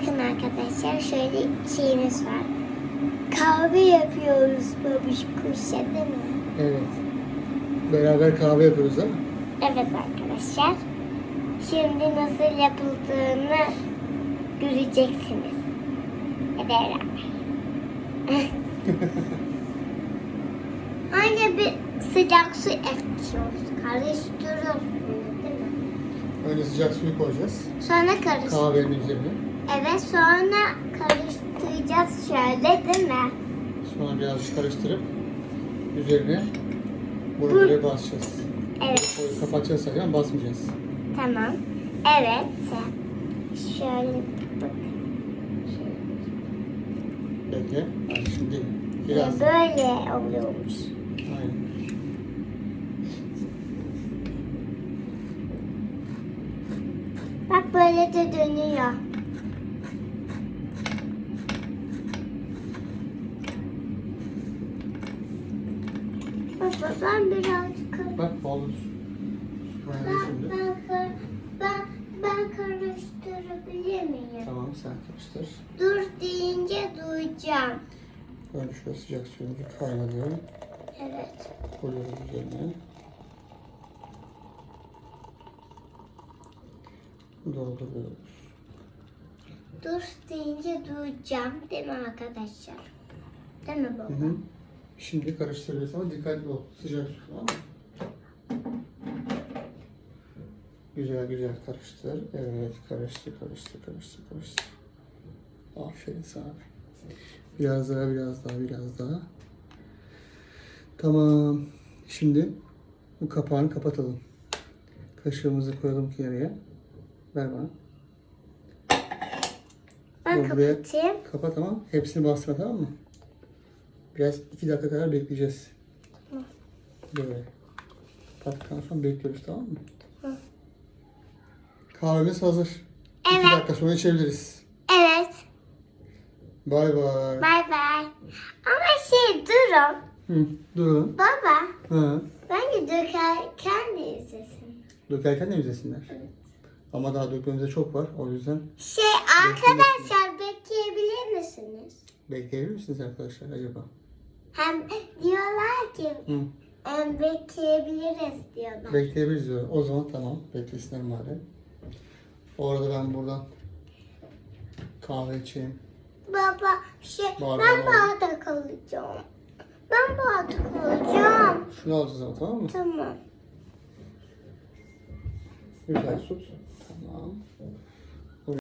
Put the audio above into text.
Bakın arkadaşlar şöyle şeyimiz var. Kahve yapıyoruz babiş kuşa değil mi? Evet. Beraber kahve yapıyoruz değil mi? Evet arkadaşlar. Şimdi nasıl yapıldığını göreceksiniz. Beraber. Önce bir sıcak su ekliyoruz. Karıştırıyoruz değil mi? Önce sıcak suyu koyacağız. Sonra karış. Kahvenin üzerine. Evet sonra karıştıracağız şöyle değil mi? Sonra birazcık karıştırıp üzerine böyle basacağız. Evet. Koyu kapatacağız ama basmayacağız. Tamam. Evet. Şöyle bak. Bekle. Bak Şimdi biraz. Böyle oluyormuş. Aynen. Bak böyle de dönüyor. Baba ben birazcık Bak. Aynen ben, ben, kar- ben, ben karıştırabilir miyim? Tamam sen karıştır. Dur deyince duyacağım. Önce şöyle sıcak suyumuzu kaynatıyor. Evet. Koyuyoruz üzerine. Dolduruyoruz. Dur deyince duyacağım değil mi arkadaşlar? Değil mi baba? Hı hı. Şimdi karıştırıyoruz ama dikkatli ol. Sıcak su tamam mı? Güzel güzel karıştır. Evet karıştır karıştır karıştır karıştır. Aferin sana. Biraz daha biraz daha biraz daha. Tamam. Şimdi bu kapağını kapatalım. Kaşığımızı koyalım kenarıya. Ver bana. Ben Buraya- kapatayım. Kapat ama hepsini bastırma tamam mı? Biraz iki dakika kadar bekleyeceğiz. Böyle. Kapattıktan sonra bekliyoruz tamam mı? Hı. Kahvemiz hazır. Evet. dakika sonra içebiliriz. Evet. Bay bay. Bay bay. Ama şey durun. Hı, durun. Baba. Hı. Bence dökerken de izlesin. Dökerken de izlesinler. Ama daha dökmemize çok var. O yüzden Şey arkadaşlar? Bekleyebilir misiniz arkadaşlar acaba? Hem diyorlar ki Hı. em, bekleyebiliriz diyorlar. Bekleyebiliriz diyor. O zaman tamam. Beklesinler madem. Orada ben buradan kahve içeyim. Baba şey Var, ben var. bardak alacağım. Ben bardak alacağım. Şunu alacağız ama tamam mı? Tamam. Güzel tut. Tamam.